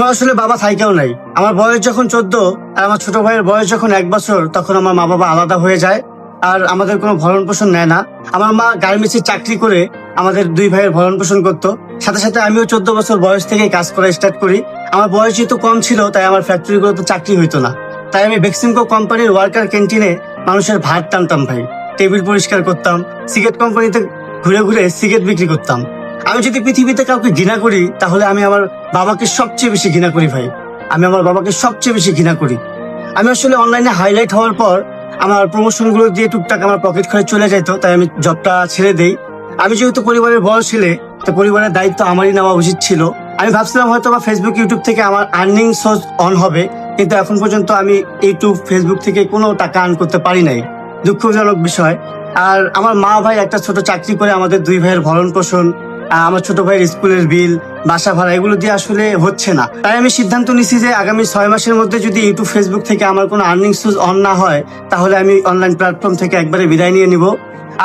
আমার আসলে বাবা থাইকেও নাই। আমার বয়স যখন চোদ্দ, আর আমার ছোট ভাইয়ের বয়স যখন এক বছর, তখন আমার মা বাবা আলাদা হয়ে যায়, আর আমাদের কোনো ভরণ পোষণ নেয় না। আমার মা গার্মেন্টসে চাকরি করে আমাদের দুই ভাইয়ের ভরণ পোষণ করতো। সাথে সাথে আমিও চোদ্দ বছর বয়স থেকে কাজ করা স্টার্ট করি। আমার বয়স যেহেতু কম ছিল, তাই আমার ফ্যাক্টরিগুলোতে চাকরি হইতো না। তাই আমি ভ্যাকসিনকো কোম্পানির ওয়ার্কার ক্যান্টিনে মানুষের ভাত টানতাম ভাই। টেবিল পরিষ্কার করতাম সিগারেট কোম্পানিতে ঘুরে ঘুরে সিগারেট বিক্রি করতাম। আমি যদি পৃথিবীতে কাউকে ঘৃণা করি, তাহলে আমি আমার বাবাকে সবচেয়ে বেশি ঘৃণা করি ভাই। আমি আমার বাবাকে সবচেয়ে বেশি ঘৃণা করি। আমি আসলে অনলাইনে হাইলাইট হওয়ার পর আমার প্রমোশনগুলো দিয়ে টুকটাক আমার পকেট খরচ চলে যেত তাই আমি জবটা ছেড়ে দেই। আমি যেহেতু পরিবারের বড় ছেলে, তো পরিবারের দায়িত্ব আমারই নেওয়া উচিত ছিল। আমি ভাবছিলাম হয়তো বা ফেসবুক ইউটিউব থেকে আমার আর্নিং সোর্স অন হবে, কিন্তু এখন পর্যন্ত আমি ইউটিউব ফেসবুক থেকে কোনো টাকা আর্ন করতে পারি নাই। দুঃখজনক বিষয়। আর আমার মা ভাই একটা ছোট চাকরি করে আমাদের দুই ভাইয়ের ভরণ পোষণ আমার ছোট ভাইয়ের স্কুলের বিল, বাসা ভাড়া, এগুলো দিয়ে আসলে হচ্ছে না। তাই আমি সিদ্ধান্ত নিছি যে আগামী ছয় মাসের মধ্যে যদি ইউটিউব, ফেসবুক থেকে আমার কোনো আর্নিং সোর্স অন না হয়, তাহলে আমি অনলাইন প্ল্যাটফর্ম থেকে একবারে বিদায় নিয়ে নিব।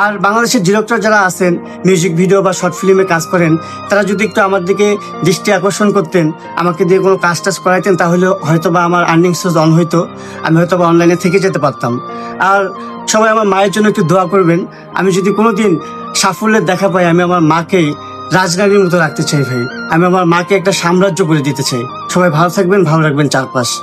আর বাংলাদেশের ডিরেক্টর যারা আছেন, মিউজিক ভিডিও বা শর্ট ফিল্মে কাজ করেন, তারা যদি একটু আমার দিকে দৃষ্টি আকর্ষণ করতেন, আমাকে দিয়ে কোনো কাজ টাজ করাইতেন, তাহলে হয়তো বা আমার আর্নিং সোর্স অন হইতো, আমি হয়তো বা অনলাইনে থেকে যেতে পারতাম। আর সবাই আমার মায়ের জন্য একটু দোয়া করবেন, আমি যদি কোনোদিন সাফল্যের দেখা পাই, আমি আমার মাকে রাজরানীর মতো রাখতে চাই ভাই। আমি আমার মাকে একটা সাম্রাজ্য করে দিতে চাই। সবাই ভালো থাকবেন, ভালো রাখবেন চারপাশ।